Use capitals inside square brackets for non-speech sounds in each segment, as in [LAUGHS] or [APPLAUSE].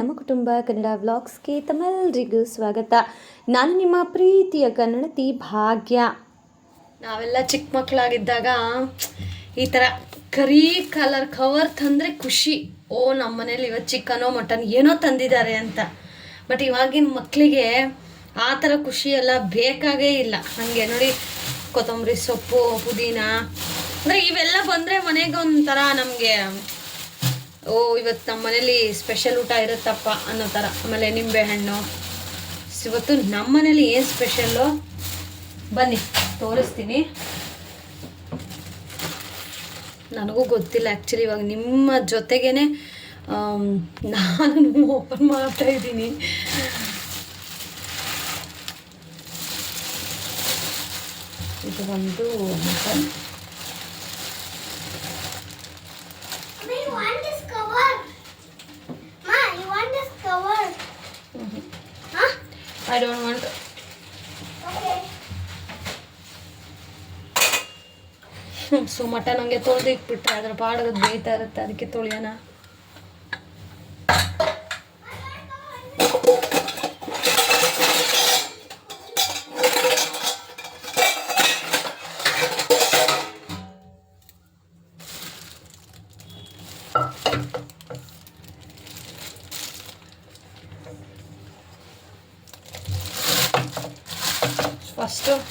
ನಮ್ಮ ಕುಟುಂಬ ಕನ್ನಡ ವ್ಲಾಗ್ಸ್ಗೆ ತಮ್ಮೆಲ್ಲರಿಗೂ ಸ್ವಾಗತ. ನಾನು ನಿಮ್ಮ ಪ್ರೀತಿಯ ಕನ್ನಡತಿ ಭಾಗ್ಯ. ನಾವೆಲ್ಲ ಚಿಕ್ಕ ಮಕ್ಕಳಾಗಿದ್ದಾಗ ಈ ಥರ ಕರಿ ಕಲರ್ ಕವರ್ ತಂದರೆ ಖುಷಿ. ಓ, ನಮ್ಮ ಮನೇಲಿ ಇವತ್ತು ಚಿಕನೋ, ಮಟನ್ ಏನೋ ತಂದಿದ್ದಾರೆ ಅಂತ. ಬಟ್ ಇವಾಗಿನ ಮಕ್ಕಳಿಗೆ ಆ ಥರ ಖುಷಿ ಎಲ್ಲ ಬೇಕಾಗೇ ಇಲ್ಲ. ಹಾಗೆ ನೋಡಿ, ಕೊತ್ತಂಬರಿ ಸೊಪ್ಪು, ಪುದೀನ. ಅಂದರೆ ಇವೆಲ್ಲ ಬಂದರೆ ಮನೆಗೆ ಒಂಥರ ನಮಗೆ ಓ, ಇವತ್ತು ನಮ್ಮ ಮನೇಲಿ ಸ್ಪೆಷಲ್ ಊಟ ಇರುತ್ತಪ್ಪ ಅನ್ನೋ ಥರ. ಆಮೇಲೆ ನಿಂಬೆಹಣ್ಣು. ಇವತ್ತು ನಮ್ಮ ಮನೇಲಿ ಏನು ಸ್ಪೆಷಲ್ಲು ಬನ್ನಿ, ತೋರಿಸ್ತೀನಿ. ನನಗೂ ಗೊತ್ತಿಲ್ಲ ಆ್ಯಕ್ಚುಲಿ ಇವಾಗ ನಿಮ್ಮ ಜೊತೆಗೇ ನಾನು ಓಪನ್ ಮಾಡ್ತಾ ಇದ್ದೀನಿ. ಇದು ಒಂದು mutton want Okay. [LAUGHS] So mutton ಹಂಗೆ ತೊಳೆದು ಇಟ್ಬಿಟ್ರೆ ಅದ್ರ ಪಾಡೋದು ಬೇಯ್ತಾ ಇರುತ್ತೆ ಅದಕ್ಕೆ ತೊಳೆಯೋಣ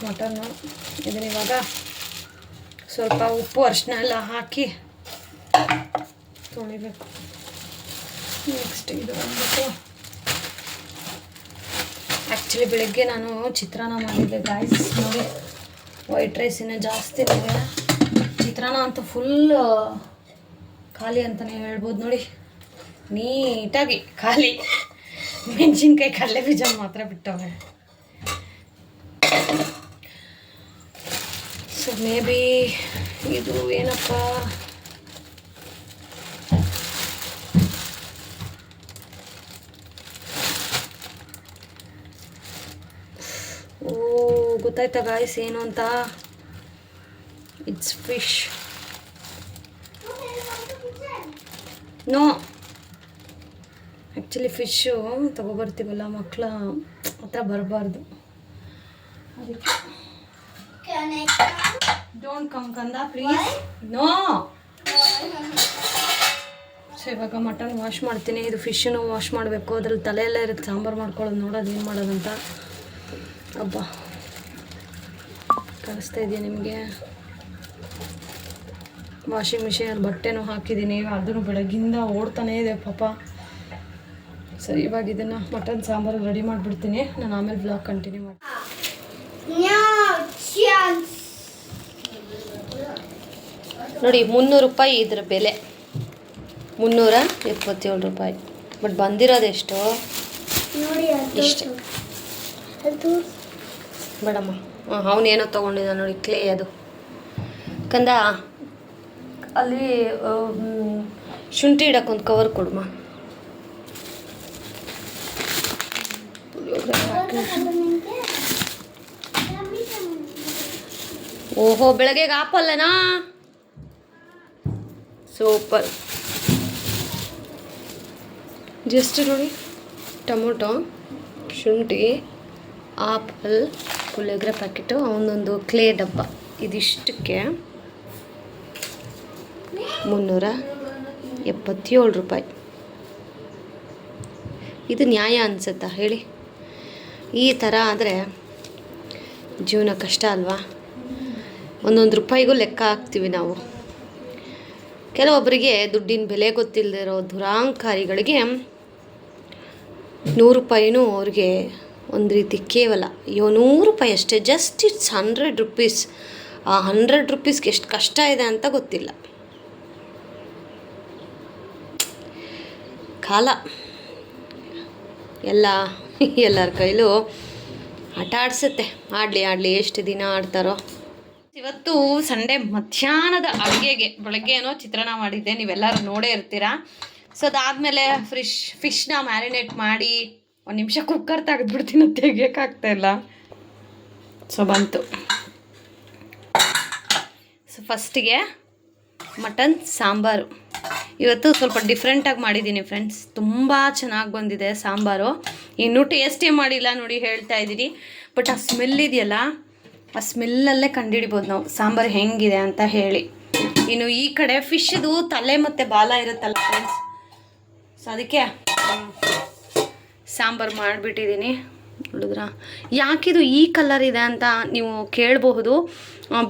ಮಟನ್ನು. ಇದನ್ನ ಇವಾಗ ಸ್ವಲ್ಪ ಉಪ್ಪು ಅರಿಶಿನ ಎಲ್ಲ ಹಾಕಿ ತೊಳಿಬೇಕು. ನೆಕ್ಸ್ಟ್ ಇದು ಬಂದ್ಬಿಟ್ಟು ಆ್ಯಕ್ಚುಲಿ ಬೆಳಗ್ಗೆ ನಾನು ಚಿತ್ರಾನ್ನ ಮಾಡಿದ್ದೆ ಗಾಯ್ಸ್ ನೋಡಿ. ವೈಟ್ ರೈಸಿನ ಜಾಸ್ತಿ ಇದೆ ಚಿತ್ರಾನ್ನ ಅಂತೂ ಫುಲ್ ಖಾಲಿ ಅಂತಲೇ ಹೇಳ್ಬೋದು ನೋಡಿ. ನೀಟಾಗಿ ಖಾಲಿ. [LAUGHS] ಮೆಣಸಿನ್ಕಾಯಿ ಕಡಲೆ ಬೀಜ ಮಾತ್ರ ಬಿಟ್ಟವೆ ಮೇ ಬಿ ಇದು ಏನಪ್ಪ? ಓ, ಗೊತ್ತಾಯ್ತಾ ಗಾಯ್ಸ್ ಏನು ಅಂತ? It's fish no actually fish ತಗೊಬರ್ತೀವಲ್ಲ ಮಕ್ಕಳ ಹತ್ರ ಬರಬಾರ್ದು. ಅದಕ್ಕೆ? ಡೋಂಟ್ ಕಮ್ ಕಂದ ಪ್ಲೀಸ್ ನೋ ಸೊ ಇವಾಗ ಮಟನ್ ವಾಶ್ ಮಾಡ್ತೀನಿ. ಇದು ಫಿಶನ್ನು ವಾಶ್ ಮಾಡಬೇಕು. ಅದ್ರಲ್ಲಿ ತಲೆಯೆಲ್ಲ ಇರುತ್ತೆ. ಸಾಂಬಾರು ಮಾಡ್ಕೊಳ್ಳೋದು ನೋಡೋದು ಏನು ಮಾಡೋದಂತ ಹಬ್ಬ ಕಳಿಸ್ತಾ ಇದೆಯಾ ನಿಮಗೆ. ವಾಷಿಂಗ್ ಮಿಷಿನಲ್ಲಿ ಬಟ್ಟೆನೂ ಹಾಕಿದ್ದೀನಿ. ಅದನ್ನು ಬೆಳಗ್ಗಿಂದ ಓಡ್ತಾನೇ ಇದೆ ಪಾಪ. ಸರಿ, ಇವಾಗ ಇದನ್ನು ಮಟನ್, ಸಾಂಬಾರು ರೆಡಿ ಮಾಡಿಬಿಡ್ತೀನಿ. ನಾನು ಆಮೇಲೆ ಬ್ಲಾಗ್ ಕಂಟಿನ್ಯೂ ಮಾಡ್ತೀನಿ. ನೋಡಿ ಮುನ್ನೂರು ರೂಪಾಯಿ ಇದ್ರ ಬೆಲೆ. ಮುನ್ನೂರ ಎಪ್ಪತ್ತೇಳು ರೂಪಾಯಿ. ಬಟ್ ಬಂದಿರೋದೆಷ್ಟು ಎಷ್ಟು? ಇಷ್ಟೇ. ಬೇಡಮ್ಮ. ಹಾಂ ಅವನೇನೋ ತೊಗೊಂಡಿದ್ದ ನೋಡಿ ಕ್ಲೇ ಅದು. ಕಂದ ಅಲ್ಲಿ ಶುಂಠಿ ಇಡಕ್ಕೊಂದು ಕವರ್ ಕೊಡಮ್ಮ ಓಹೋ ಬೆಳಗ್ಗೆಗೆ ಆಪಲ್ಲನಾ? ಸೂಪರ್. ಜಸ್ಟ್ ನೋಡಿ, ಟೊಮೊಟೊ, ಶುಂಠಿ, ಆಪಲ್, ಪುಳಿಯೋಗರೆ ಪ್ಯಾಕೆಟು ಅವನೊಂದು ಕ್ಲೇ ಡಬ್ಬ. ಇದಿಷ್ಟಕ್ಕೆ ಮುನ್ನೂರ ಎಪ್ಪತ್ತೇಳು ರೂಪಾಯಿ. ಇದು ನ್ಯಾಯ ಅನಿಸುತ್ತಾ ಹೇಳಿ? ಈ ಥರ ಆದರೆ ಜೀವನ ಕಷ್ಟ ಅಲ್ವಾ? ಒಂದೊಂದು ರೂಪಾಯಿಗೂ ಲೆಕ್ಕ ಹಾಕ್ತೀವಿ ನಾವು. ಕೆಲವೊಬ್ಬರಿಗೆ ದುಡ್ಡಿನ ಬೆಲೆ ಗೊತ್ತಿಲ್ಲದಿರೋ ದುರಾಂಕಾರಿಗಳಿಗೆ ನೂರು ರೂಪಾಯಿನೂ ಅವ್ರಿಗೆ ಒಂದು ರೀತಿ ಕೇವಲ ಅಯ್ಯೋ ನೂರು ರೂಪಾಯಿ ಅಷ್ಟೇ ಜಸ್ಟ್ ಇಟ್ಸ್ ಹಂಡ್ರೆಡ್ ರುಪೀಸ್ ಆ ಹಂಡ್ರೆಡ್ ರುಪೀಸ್ಗೆ ಎಷ್ಟು ಕಷ್ಟ ಇದೆ ಅಂತ ಗೊತ್ತಿಲ್ಲ. ಕಾಲ. ಎಲ್ಲ, ಎಲ್ಲರ ಕೈಲೂ ಆಟ ಆಡಿಸುತ್ತೆ ಆಡಲಿ ಆಡಲಿ, ಎಷ್ಟು ದಿನ ಆಡ್ತಾರೋ. ಇವತ್ತು ಸಂಡೇ ಮಧ್ಯಾಹ್ನದ ಅಡುಗೆಗೆ ಬೆಳಗ್ಗೆ ಏನೋ ಚಿತ್ರಾನ್ನ ಮಾಡಿದ್ದೆ. ನೀವೆಲ್ಲರೂ ನೋಡೇ ಇರ್ತೀರಾ? ಸೊ ಅದಾದಮೇಲೆ ಫ್ರಿಶ್ ಫಿಶ್ನ ಮ್ಯಾರಿನೇಟ್ ಮಾಡಿ ಒಂದು ನಿಮಿಷ ಕುಕ್ಕರ್ ತೆಗೆದ್ಬಿಡ್ತೀನಿ ತೆಗಿಯೋಕ್ಕಾಗ್ತಾ ಇಲ್ಲ. ಸೊ ಬಂತು. ಸೊ ಫಸ್ಟಿಗೆ ಮಟನ್, ಸಾಂಬಾರು. ಇವತ್ತು ಸ್ವಲ್ಪ ಡಿಫ್ರೆಂಟಾಗಿ ಮಾಡಿದ್ದೀನಿ ಫ್ರೆಂಡ್ಸ್ ತುಂಬ ಚೆನ್ನಾಗಿ ಬಂದಿದೆ ಸಾಂಬಾರು. ಇನ್ನೂ ಟೇಸ್ಟೇ ಮಾಡಿಲ್ಲ ನೋಡಿ ಹೇಳ್ತಾ ಇದ್ದೀನಿ. ಬಟ್ ಆ ಸ್ಮೆಲ್ ಇದೆಯಲ್ಲ? ಆ ಸ್ಮೆಲ್ಲಲ್ಲೇ ಕಂಡುಹಿಡಿಬೋದು ನಾವು. ಸಾಂಬಾರು ಹೆಂಗಿದೆ ಅಂತ ಹೇಳಿ. ಇನ್ನು ಈ ಕಡೆ ಫಿಶ್ದು ತಲೆ ಮತ್ತು ಬಾಲ ಇರುತ್ತಲ್ಲ ಫ್ರೆಂಡ್ಸ್ ಸೊ ಅದಕ್ಕೆ ಸಾಂಬಾರು ಮಾಡಿಬಿಟ್ಟಿದ್ದೀನಿ. ನೋಡಿದ್ರ? ಯಾಕಿದು ಈ ಕಲರ್ ಇದೆ ಅಂತ ನೀವು ಕೇಳಬಹುದು.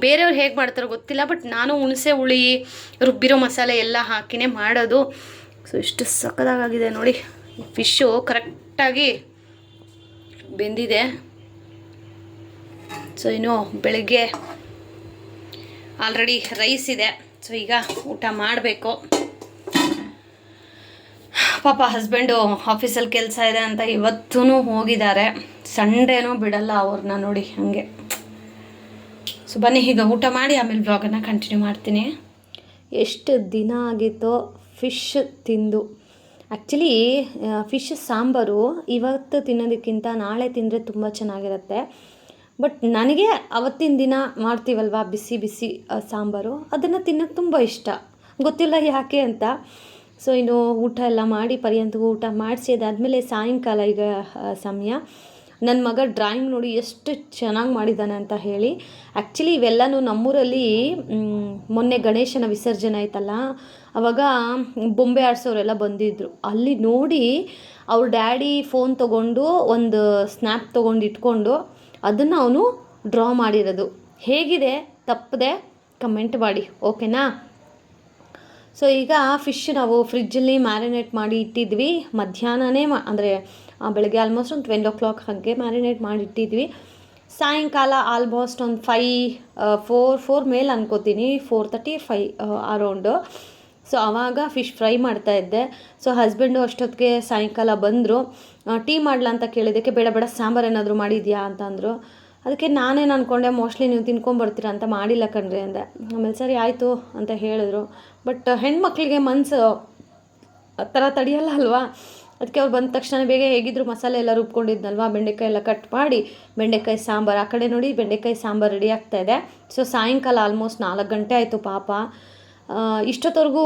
ಬೇರೆಯವ್ರು ಹೇಗೆ ಮಾಡ್ತಾರೋ ಗೊತ್ತಿಲ್ಲ ಬಟ್ ನಾನು ಹುಣಸೆ ಹುಳಿ, ರುಬ್ಬಿರೋ ಮಸಾಲೆ ಎಲ್ಲ ಹಾಕಿನೇ ಮಾಡೋದು. ಸೊ ಇಷ್ಟು ಸಕ್ಕದಾಗಿದೆ ನೋಡಿ. ಫಿಶ್ಶು ಕರೆಕ್ಟಾಗಿ ಬೆಂದಿದೆ. ಸೊ ಇನ್ನು ಬೆಳಗ್ಗೆ ಆಲ್ರೆಡಿ ರೈಸ್ ಇದೆ. ಸೊ ಈಗ ಊಟ ಮಾಡಬೇಕು. ಪಾಪ ಹಸ್ಬೆಂಡು ಆಫೀಸಲ್ಲಿ ಕೆಲಸ ಇದೆ ಅಂತ ಇವತ್ತೂ ಹೋಗಿದ್ದಾರೆ. ಸಂಡೇನೂ ಬಿಡಲ್ಲ ಅವ್ರನ್ನ ನೋಡಿ ಹಾಗೆ. ಸೊ ಬನ್ನಿ, ಈಗ ಊಟ ಮಾಡಿ ಆಮೇಲೆ ಬ್ಲಾಗನ್ನು ಕಂಟಿನ್ಯೂ ಮಾಡ್ತೀನಿ. ಎಷ್ಟು ದಿನ ಆಗಿತ್ತೋ ಫಿಶ್ ತಿಂದು. ಆ್ಯಕ್ಚುಲಿ ಫಿಶ್ ಸಾಂಬಾರು ಇವತ್ತು ತಿನ್ನೋದಕ್ಕಿಂತ ನಾಳೆ ತಿಂದರೆ ತುಂಬ ಚೆನ್ನಾಗಿರುತ್ತೆ. ಬಟ್ ನನಗೆ ಅವತ್ತಿನ ದಿನ ಮಾಡ್ತೀವಲ್ವ ಬಿಸಿ ಬಿಸಿ ಸಾಂಬಾರು? ಅದನ್ನು ತಿನ್ನೋಕ್ಕೆ ತುಂಬ ಇಷ್ಟ. ಗೊತ್ತಿಲ್ಲ ಯಾಕೆ ಅಂತ. ಸೊ ಇನ್ನು ಊಟ ಎಲ್ಲ ಮಾಡಿ, ಪರ್ಯಂತಗೂ ಊಟ ಮಾಡಿಸಿ, ಅದಾದಮೇಲೆ ಸಾಯಂಕಾಲ ಈಗ ಸಮಯ. ನನ್ನ ಮಗ ಡ್ರಾಯಿಂಗ್ ನೋಡಿ ಎಷ್ಟು ಚೆನ್ನಾಗಿ ಮಾಡಿದ್ದಾನೆ ಅಂತ ಹೇಳಿ. ಆ್ಯಕ್ಚುಲಿ ಇವೆಲ್ಲನೂ ನಮ್ಮೂರಲ್ಲಿ ಮೊನ್ನೆ ಗಣೇಶನ ವಿಸರ್ಜನೆ ಆಯ್ತಲ್ಲ, ಅವಾಗ ಬೊಂಬೆ ಆಡಿಸೋರೆಲ್ಲ ಬಂದಿದ್ದರು ಅಲ್ಲಿ ನೋಡಿ ಅವ್ರ ಡ್ಯಾಡಿ ಫೋನ್ ತೊಗೊಂಡು, ಒಂದು ಸ್ನ್ಯಾಪ್ ತೊಗೊಂಡು ಇಟ್ಕೊಂಡು ಅದನ್ನು ಅವನು ಡ್ರಾ ಮಾಡಿರೋದು. ಹೇಗಿದೆ? ತಪ್ಪದೆ ಕಮೆಂಟ್ ಮಾಡಿ. ಓಕೆನಾ ಸೊ ಈಗ ಫಿಶ್ ನಾವು ಫ್ರಿಜ್ಜಲ್ಲಿ ಮ್ಯಾರಿನೇಟ್ ಮಾಡಿ ಇಟ್ಟಿದ್ವಿ. ಮಧ್ಯಾಹ್ನನೇ ಮಾ ಅಂದರೆ ಬೆಳಗ್ಗೆ ಆಲ್ಮೋಸ್ಟ್ ಒಂದು ಟ್ವೆಲ್ ಓ ಕ್ಲಾಕ್ ಹಾಗೆ ಮ್ಯಾರಿನೇಟ್ ಮಾಡಿ ಇಟ್ಟಿದ್ವಿ. ಸಾಯಂಕಾಲ ಆಲ್ಮೋಸ್ಟ್ ಒಂದು ಫೈ ಫೋರ್ ಫೋರ್ ಮೇಲೆ ಅನ್ಕೋತೀನಿ. Four thirty five around so ಆವಾಗ ಫಿಶ್ ಫ್ರೈ ಮಾಡ್ತಾ ಇದ್ದೆ. ಸೊ ಹಸ್ಬೆಂಡು ಅಷ್ಟೊತ್ತಿಗೆ ಸಾಯಂಕಾಲ ಬಂದರು. ಟೀ ಮಾಡಲಾ ಅಂತ ಕೇಳಿದ್ದಕ್ಕೆ ಬೇಡ ಬೇಡ, ಸಾಂಬಾರು ಏನಾದರೂ ಮಾಡಿದ್ಯಾ? ಅಂತ ಅಂದರು. ಅದಕ್ಕೆ ನಾನೇನು ಅಂದ್ಕೊಂಡೆ ಮೋಸ್ಟ್ಲಿ ನೀವು ತಿನ್ಕೊಂಬರ್ತೀರ ಅಂತ ಮಾಡಿಲ್ಲ ಕಣ್ರಿ ಅಂದೆ. ಆಮೇಲೆ ಸರಿ, ಆಯಿತು ಅಂತ ಹೇಳಿದ್ರು. ಬಟ್ ಹೆಣ್ಮಕ್ಳಿಗೆ ಮನಸ್ಸು ಆ ಥರ ತಡೆಯಲ್ಲ ಅಲ್ವಾ? ಅದಕ್ಕೆ ಅವ್ರು ಬಂದ ತಕ್ಷಣ ಬೇಗ ಹೇಗಿದ್ರು ಮಸಾಲೆ ಎಲ್ಲ ರುಬ್ಕೊಂಡಿದ್ನಲ್ವಾ? ಬೆಂಡೆಕಾಯಿ ಎಲ್ಲ ಕಟ್ ಮಾಡಿ, ಬೆಂಡೆಕಾಯಿ ಸಾಂಬಾರು ಆ ಕಡೆ ನೋಡಿ ಬೆಂಡೆಕಾಯಿ ಸಾಂಬಾರು ರೆಡಿ ಆಗ್ತಾ ಇದೆ. ಸೊ ಸಾಯಂಕಾಲ ಆಲ್ಮೋಸ್ಟ್ ನಾಲ್ಕು ಗಂಟೆ ಆಯಿತು ಪಾಪ. ಇಷ್ಟೊತ್ತವರೆಗೂ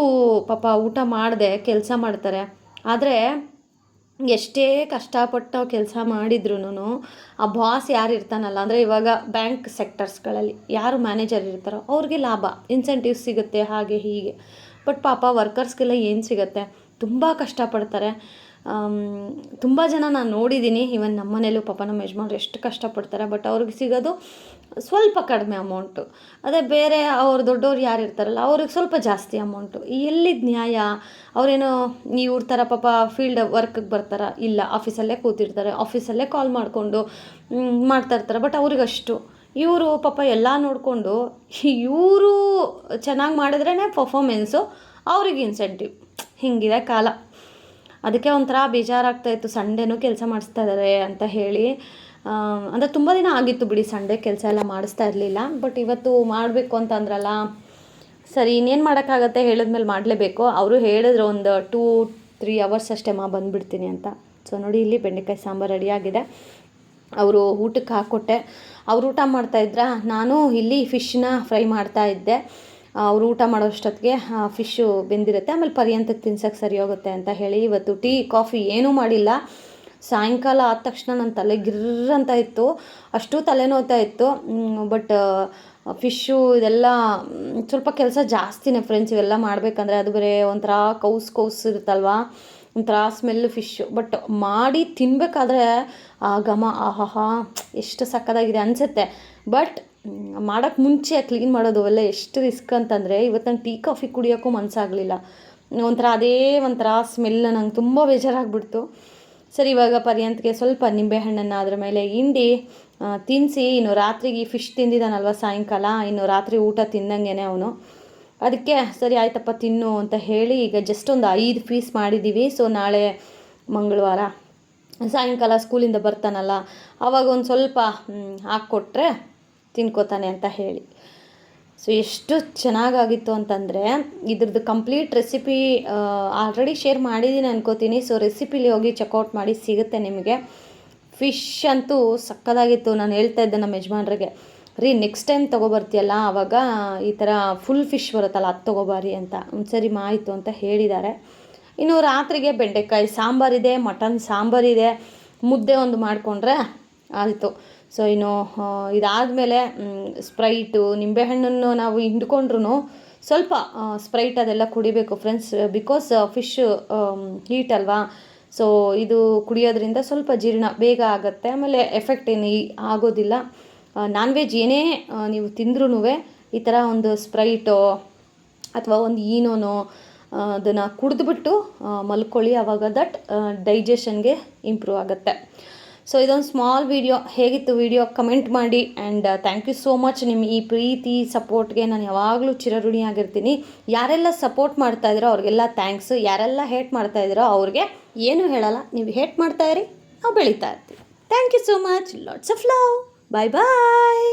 ಪಾಪ ಊಟ ಮಾಡಿದೆ, ಕೆಲಸ ಮಾಡ್ತಾರೆ. ಆದರೆ ಎಷ್ಟೇ ಕಷ್ಟಪಟ್ಟು ಕೆಲಸ ಮಾಡಿದ್ರೂ ಆ ಬಾಸ್ ಯಾರು ಇರ್ತಾನಲ್ಲ, ಅಂದರೆ ಇವಾಗ ಬ್ಯಾಂಕ್ ಸೆಕ್ಟರ್ಸ್ಗಳಲ್ಲಿ ಯಾರು ಮ್ಯಾನೇಜರ್ ಇರ್ತಾರೋ ಅವ್ರಿಗೆ ಲಾಭ ಇನ್ಸೆಂಟಿವ್ ಸಿಗುತ್ತೆ ಹಾಗೆ ಹೀಗೆ. ಬಟ್ ಪಾಪ ವರ್ಕರ್ಸ್ಗೆಲ್ಲ ಏನು ಸಿಗುತ್ತೆ? ತುಂಬ ಕಷ್ಟಪಡ್ತಾರೆ. ತುಂಬ ಜನ ನಾನು ನೋಡಿದ್ದೀನಿ ಇವನ್ ನಮ್ಮ ಮನೇಲೂ ಪಾಪ ನಮ್ಮ ಯಜಮಾನ್ರು ಎಷ್ಟು ಕಷ್ಟಪಡ್ತಾರೆ ಬಟ್ ಅವ್ರಿಗೆ ಸಿಗೋದು ಸ್ವಲ್ಪ ಕಡಿಮೆ ಅಮೌಂಟು ಅದೇ ಬೇರೆ ಅವ್ರು ದೊಡ್ಡವ್ರು ಯಾರು ಇರ್ತಾರಲ್ಲ, ಅವ್ರಿಗೆ ಸ್ವಲ್ಪ ಜಾಸ್ತಿ ಅಮೌಂಟು ಎಲ್ಲಿದ್ದ ನ್ಯಾಯ? ಅವರೇನೋ ಇವ್ರ ಥರ ಪಾಪ ಫೀಲ್ಡ್ ವರ್ಕ್ಗೆ ಬರ್ತಾರ? ಇಲ್ಲ ಆಫೀಸಲ್ಲೇ ಕೂತಿರ್ತಾರೆ ಆಫೀಸಲ್ಲೇ ಕಾಲ್ ಮಾಡಿಕೊಂಡು ಮಾಡ್ತಾ ಇರ್ತಾರೆ ಬಟ್ ಅವ್ರಿಗಷ್ಟು ಇವರು ಪಾಪ ಎಲ್ಲ ನೋಡಿಕೊಂಡು, ಇವರು ಚೆನ್ನಾಗಿ ಮಾಡಿದ್ರೇ ಪರ್ಫಾಮೆನ್ಸು ಅವ್ರಿಗೆ ಇನ್ಸೆಂಟಿವ್ ಹಿಂಗಿದೆ ಕಾಲ. ಅದಕ್ಕೆ ಒಂಥರ ಬೇಜಾರಾಗ್ತಾ ಇತ್ತು. ಸಂಡೇನೂ ಕೆಲಸ ಮಾಡಿಸ್ತಾ ಇದ್ದಾರೆ ಅಂತ ಹೇಳಿ. ಅಂದರೆ ತುಂಬ ದಿನ ಆಗಿತ್ತು ಬಿಡಿ ಸಂಡೇ ಕೆಲಸ ಎಲ್ಲ ಮಾಡಿಸ್ತಾ ಇರಲಿಲ್ಲ. ಬಟ್ ಇವತ್ತು ಮಾಡಬೇಕು ಅಂತಂದ್ರಲ್ಲ ಸರಿ, ಇನ್ನೇನು ಮಾಡೋಕ್ಕಾಗತ್ತೆ ಹೇಳಿದ್ಮೇಲೆ ಮಾಡಲೇಬೇಕು. ಅವರು ಹೇಳಿದ್ರು ಒಂದು ಟೂ, ತ್ರೀ ಅವರ್ಸ್ ಅಷ್ಟೇ ಮಾ ಬಂದುಬಿಡ್ತೀನಿ ಅಂತ. ಸೊ ನೋಡಿ, ಇಲ್ಲಿ ಬೆಂಡೆಕಾಯಿ ಸಾಂಬಾರು ರೆಡಿಯಾಗಿದೆ ಅವರು ಊಟಕ್ಕೆ ಹಾಕ್ಕೊಟ್ಟೆ. ಅವರು ಊಟ ಮಾಡ್ತಾಯಿದ್ರ ನಾನು ಇಲ್ಲಿ ಫಿಶ್ನ ಫ್ರೈ ಮಾಡ್ತಾ ಇದ್ದೆ. ಅವ್ರು ಊಟ ಮಾಡೋ ಅಷ್ಟೊತ್ತಿಗೆ ಫಿಶ್ಶು ಬೆಂದಿರುತ್ತೆ. ಆಮೇಲೆ ಪರ್ಯಂತಕ್ಕೆ ತಿನ್ಸೋಕ್ಕೆ ಸರಿ ಹೋಗುತ್ತೆ ಅಂತ ಹೇಳಿ ಇವತ್ತು ಟೀ, ಕಾಫಿ ಏನೂ ಮಾಡಿಲ್ಲ. ಸಾಯಂಕಾಲ ಆದ ತಕ್ಷಣ ನನ್ನ ತಲೆ ಗಿರ್ರ್ ಅಂತ ಇತ್ತು. ಅಷ್ಟು ತಲೆನೋವ್ತಾ ಇತ್ತು. ಬಟ್ ಫಿಶ್ಶು ಇದೆಲ್ಲ ಸ್ವಲ್ಪ ಕೆಲಸ ಜಾಸ್ತಿನೇ ಫ್ರೆಂಡ್ಸ್ ಇವೆಲ್ಲ ಮಾಡಬೇಕಂದ್ರೆ ಅದು ಬೇರೆ ಒಂಥರ ಕೌಸ್ ಕೌಸ್ ಇರುತ್ತಲ್ವಾ? ಒಂಥರ ಸ್ಮೆಲ್ ಫಿಶ್ಶು ಬಟ್ ಮಾಡಿ ತಿನ್ನಬೇಕಾದ್ರೆ ಆ ಘಮ, ಆಹಾಹಾ, ಎಷ್ಟು ಸಕ್ಕದಾಗಿದೆ ಅನಿಸುತ್ತೆ. ಬಟ್ ಮಾಡೋಕ್ಕೆ ಮುಂಚೆ ಕ್ಲೀನ್ ಮಾಡೋದು ಅವೆಲ್ಲ ಎಷ್ಟು ರಿಸ್ಕ್ ಅಂತಂದರೆ ಇವತ್ತು ನಂಗೆ ಟೀ ಕಾಫಿ ಕುಡಿಯೋಕ್ಕೂ ಮನಸ್ಸಾಗಲಿಲ್ಲ ಒಂಥರ ಅದೇ ಒಂಥರ ಸ್ಮೆಲ್ ನಂಗೆ ತುಂಬ ಬೇಜಾರಾಗ್ಬಿಡ್ತು. ಸರಿ, ಇವಾಗ ಪರ್ಯಂತಕ್ಕೆ ಸ್ವಲ್ಪ ನಿಂಬೆಹಣ್ಣನ್ನು ಅದ್ರ ಮೇಲೆ ಹಿಂಡಿ ತಿನ್ನಿಸಿ ಇನ್ನು ರಾತ್ರಿಗೆ ಫಿಶ್ ತಿಂದಿದ್ದಾನಲ್ವ ಸಾಯಂಕಾಲ, ಇನ್ನು ರಾತ್ರಿ ಊಟ ತಿಂದಂಗೆ ಅವನು. ಅದಕ್ಕೆ ಸರಿ ಆಯ್ತಪ್ಪ ತಿನ್ನು ಅಂತ ಹೇಳಿ ಈಗ ಜಸ್ಟ್ ಒಂದು ಐದು ಪೀಸ್ ಮಾಡಿದ್ದೀವಿ ಸೊ ನಾಳೆ ಮಂಗಳವಾರ. ಸಾಯಂಕಾಲ ಸ್ಕೂಲಿಂದ ಬರ್ತಾನಲ್ಲ ಆವಾಗ ಒಂದು ಸ್ವಲ್ಪ ಹಾಕ್ಕೊಟ್ರೆ ತಿನ್ಕೋತಾನೆ ಅಂತ ಹೇಳಿ. ಸೊ ಎಷ್ಟು ಚೆನ್ನಾಗಾಗಿತ್ತು ಅಂತಂದರೆ, ಇದ್ರದ್ದು ಕಂಪ್ಲೀಟ್ ರೆಸಿಪಿ ಆಲ್ರೆಡಿ ಶೇರ್ ಮಾಡಿದ್ದೀನಿ ಅನ್ಕೋತೀನಿ. ಸೊ ರೆಸಿಪಿಲಿ ಹೋಗಿ ಚೆಕ್ಔಟ್ ಮಾಡಿ ಸಿಗುತ್ತೆ ನಿಮಗೆ. ಫಿಶ್ ಅಂತೂ ಸಕ್ಕದಾಗಿತ್ತು. ನಾನು ಹೇಳ್ತಾ ಇದ್ದೆ ನಮ್ಮ ಯಜಮಾನ್ರಿಗೆ, ರೀ ನೆಕ್ಸ್ಟ್ ಟೈಮ್ ತೊಗೊಬರ್ತೀಯಲ್ಲ ಆವಾಗ ಈ ಥರ ಫುಲ್ ಫಿಶ್ ಬರುತ್ತಲ್ಲ, ಅದು ತೊಗೊಬಾರಿ ಅಂತ. ಒಂದು ಸರಿ ಮಾಯಿತು ಅಂತ ಹೇಳಿದ್ದಾರೆ. ಇನ್ನು ರಾತ್ರಿಗೆ ಬೆಂಡೆಕಾಯಿ ಸಾಂಬಾರಿದೆ ಮಟನ್ ಸಾಂಬಾರಿದೆ ಮುದ್ದೆ ಒಂದು ಮಾಡಿಕೊಂಡ್ರೆ ಆಯಿತು. ಸೊ ಇನ್ನು ಇದಾದಮೇಲೆ ಸ್ಪ್ರೈಟು ನಿಂಬೆಹಣ್ಣನ್ನು ನಾವು ಹಿಂಡ್ಕೊಂಡ್ರು ಸ್ವಲ್ಪ ಸ್ಪ್ರೈಟ್ ಅದೆಲ್ಲ ಕುಡಿಬೇಕು ಫ್ರೆಂಡ್ಸ್ ಬಿಕಾಸ್ ಫಿಶ್ ಹೀಟ್ ಅಲ್ವಾ? ಸೊ ಇದು ಕುಡಿಯೋದ್ರಿಂದ ಸ್ವಲ್ಪ ಜೀರ್ಣ ಬೇಗ ಆಗುತ್ತೆ. ಆಮೇಲೆ ಎಫೆಕ್ಟ್ ಏನು ಆಗೋದಿಲ್ಲ. ನಾನ್ ವೆಜ್ ಏನೇ ನೀವು ತಿಂದ್ರೂ ಈ ಥರ ಒಂದು ಸ್ಪ್ರೈಟೋ ಅಥವಾ ಒಂದು ಈನೋನೋ ಅದನ್ನು ಕುಡಿದ್ಬಿಟ್ಟು ಮಲ್ಕೊಳ್ಳಿ. ಆವಾಗ ದಟ್ ಡೈಜೆಷನ್ಗೆ ಇಂಪ್ರೂವ್ ಆಗುತ್ತೆ. ಸೊ ಇದೊಂದು ಸ್ಮಾಲ್ ವಿಡಿಯೋ ಹೇಗಿತ್ತು ವಿಡಿಯೋ ಕಮೆಂಟ್ ಮಾಡಿ and thank you so much ನಿಮ್ಮ ಈ ಪ್ರೀತಿ ಸಪೋರ್ಟ್ಗೆ ನಾನು ಯಾವಾಗಲೂ ಚಿರಋಣಿಯಾಗಿರ್ತೀನಿ. ಯಾರೆಲ್ಲ ಸಪೋರ್ಟ್ ಮಾಡ್ತಾ ಇದ್ದೀರೋ ಅವ್ರಿಗೆಲ್ಲ ಥ್ಯಾಂಕ್ಸ್ ಯಾರೆಲ್ಲ ಹೇಟ್ ಮಾಡ್ತಾ ಇದ್ದೀರೋ ಅವ್ರಿಗೆ ಏನೂ ಹೇಳಲ್ಲ. ನೀವು ಹೇಟ್ ಮಾಡ್ತಾ ಇರಿ, ನಾವು ಬೆಳೀತಾ ಇರ್ತೀವಿ. Thank you so much lots of love bye bye